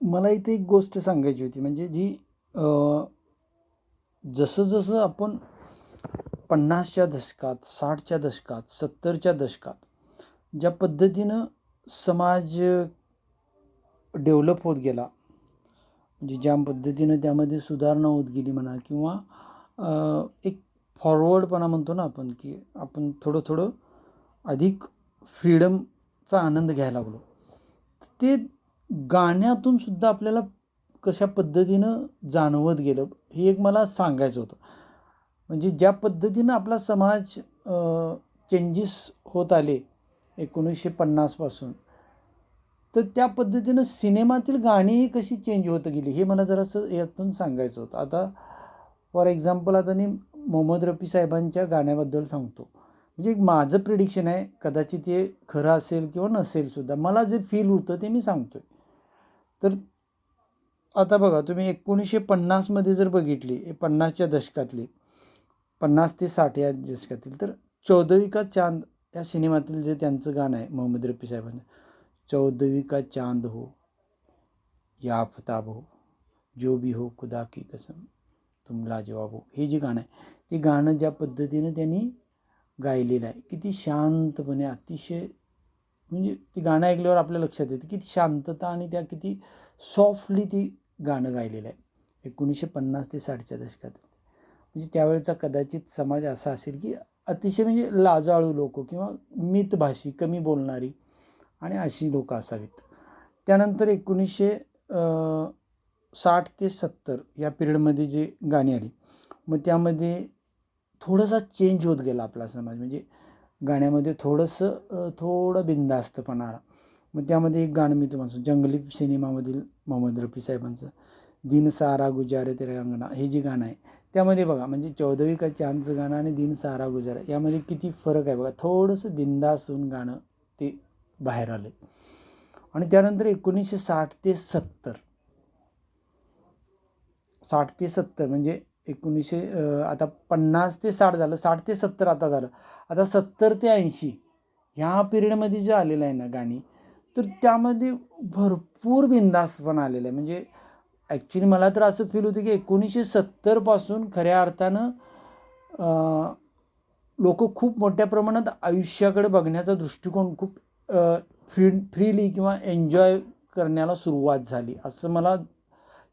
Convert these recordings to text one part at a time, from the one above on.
मला इथे एक गोष्ट सांगायची होती. म्हणजे जी जसं जसं आपण पन्नासच्या दशकात साठच्या दशकात सत्तरच्या दशकात ज्या पद्धतीनं समाज डेव्हलप होत गेला म्हणजे ज्या पद्धतीनं त्यामध्ये सुधारणा होत गेली म्हणा किंवा एक फॉरवर्डपणा म्हणतो ना आपण की आपण थोडं थोडं अधिक फ्रीडमचा आनंद घ्यायला लागलो. ते गाण्यातून सुद्धा आपल्याला कशा पद्धतीनं जाणवत गेलं हे एक मला सांगायचं होतं. म्हणजे ज्या पद्धतीनं आपला समाज चेंजेस होत आले एकोणीसशे पन्नासपासून तर त्या पद्धतीनं सिनेमातील गाणीही कशी चेंज होत गेली हे मला जरासं यातून सांगायचं होतं. आता फॉर एक्झाम्पल आता मी मोहम्मद रफी साहेबांच्या गाण्याबद्दल सांगतो. म्हणजे एक माझं प्रिडिक्शन आहे कदाचित हे खरं असेल किंवा नसेल सुद्धा मला जे फील होतं ते मी सांगतो आहे तर आता बघा तुम्ही एकोणीसशे पन्नासमध्ये जर बघितली पन्नासच्या दशकातली पन्नास ते साठ या दशकातील तर चौदवी का चांद या सिनेमातील जे त्यांचं गाणं आहे मोहम्मद रफी साहेबांचं चौदवी का चांद हो या आफताब हो जो भी हो खुदा की कसम तुम लाजवाब हो हे जे गाणं आहे ते गाणं ज्या पद्धतीनं त्यांनी गायलेलं आहे किती शांतपणे अतिशय म्हणजे ती गाणं ऐकल्यावर आपल्या लक्षात येतं किती शांतता आणि त्या किती सॉफ्टली ती गाणं गायलेलं आहे. एकोणीसशे पन्नास ते साठच्या दशकात. म्हणजे त्यावेळेचा कदाचित समाज असा असेल की अतिशय म्हणजे लाजाळू लोक किंवा मितभाषी कमी बोलणारी आणि अशी लोक असावीत. त्यानंतर एकोणीसशे साठ ते सत्तर या पिरियडमध्ये जे गाणी आली मग त्यामध्ये थोडासा चेंज होत गेला आपला समाज. म्हणजे गाण्यामध्ये थोडंसं थोडं बिंदास्तपणा आला. मग त्यामध्ये एक गाणं मी तुम्हाला जंगली सिनेमामधील मोहम्मद रफी साहेबांचं दिन सारा गुजारे तेरे अंगणा हे जे गाणं आहे त्यामध्ये बघा म्हणजे चौदवी का चांदचं गाणं आणि दिन सारा गुजारा यामध्ये किती फरक आहे बघा. थोडंसं बिंदास होऊन गाणं ते बाहेर आलं आणि त्यानंतर एकोणीसशे साठ ते सत्तर साठ ते सत्तर म्हणजे एकोणीसशे आता पन्नास ते साठ झालं साठ ते सत्तर आता झालं. आता सत्तर ते ऐंशी ह्या पिरियडमध्ये जे आलेलं आहे ना गाणी तर त्यामध्ये भरपूर बिंदासपणा आलेलं आहे. म्हणजे ॲक्च्युली मला तर असं फील होतं की एकोणीसशे सत्तरपासून खऱ्या अर्थानं लोक खूप मोठ्या प्रमाणात आयुष्याकडे बघण्याचा दृष्टिकोन खूप फ्री फ्रीली किंवा एन्जॉय करण्याला सुरुवात झाली असं मला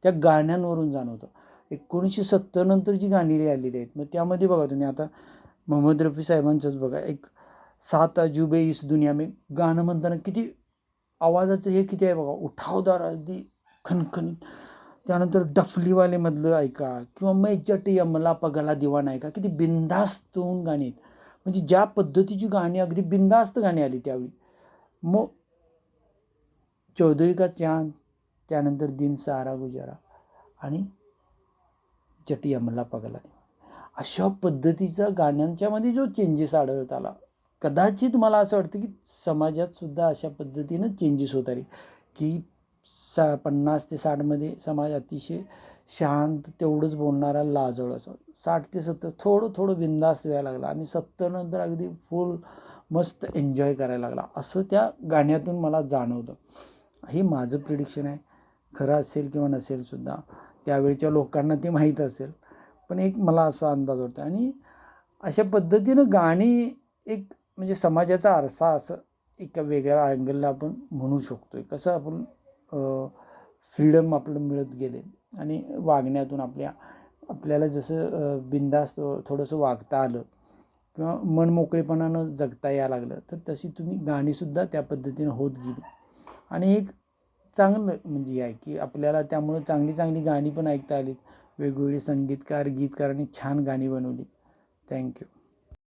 त्या गाण्यांवरून जाणवतं. एकोणीसशे सत्तरनंतर जी गाणी आलेली आहेत मग त्यामध्ये बघा तुम्ही आता मोहम्मद रफी साहेबांचंच बघा एक सात अजुबे इस दुनिया में गाणं म्हणताना किती आवाजाचं हे किती आहे बघा उठावदार अगदी खणखणीत त्यानंतर डफलीवालेमधलं ऐका किंवा मै जट यमला पगला दिवाण ऐका किती बिंदास्त होऊन गाणी आहेत. म्हणजे ज्या पद्धतीची गाणी अगदी बिंदास्त गाणी आली त्यावेळी. मग चौधरी का चांद त्यानंतर दिन सारा गुजारा. आणि चटी अमला पगला अशा पद्धतीचा गाण्यांच्यामध्ये जो चेंजेस आढळत आला कदाचित मला असं वाटतं की समाजात सुद्धा अशा पद्धतीनं चेंजेस होत आले. की सा पन्नास ते साठमध्ये समाज अतिशय शांत तेवढंच बोलणारा लाजळ असं. साठ ते सत्तर थोडं थोडं बिंदास्त व्हायला लागला आणि सत्तरनंतर अगदी फुल मस्त एन्जॉय करायला लागला. असं त्या गाण्यातून मला जाणवतं. हे माझं प्रिडिक्शन आहे. खरं असेल किंवा नसेल सुद्धा. त्यावेळच्या लोकांना ते माहीत असेल. पण एक मला असा अंदाज होता आणि अशा पद्धतीनं गाणी एक म्हणजे समाजाचा आरसा असं एका वेगळ्या अँगलला आपण म्हणू शकतो आहे कसं आपण फ्रीडम आपलं मिळत गेले आणि वागण्यातून आपल्या आपल्याला जसं बिंदास्त थोडंसं वागता आलं किंवा मन मोकळेपणानं जगता यायला लागलं तर तशी तुम्ही गाणीसुद्धा त्या पद्धतीनं होत गेली. आणि एक चांगलं म्हणजे आहे की आपल्याला त्यामुळं चांगली चांगली गाणी पण ऐकता आलीत. वेगवेगळे संगीतकार गीतकारांनी छान गाणी बनवली थँक्यू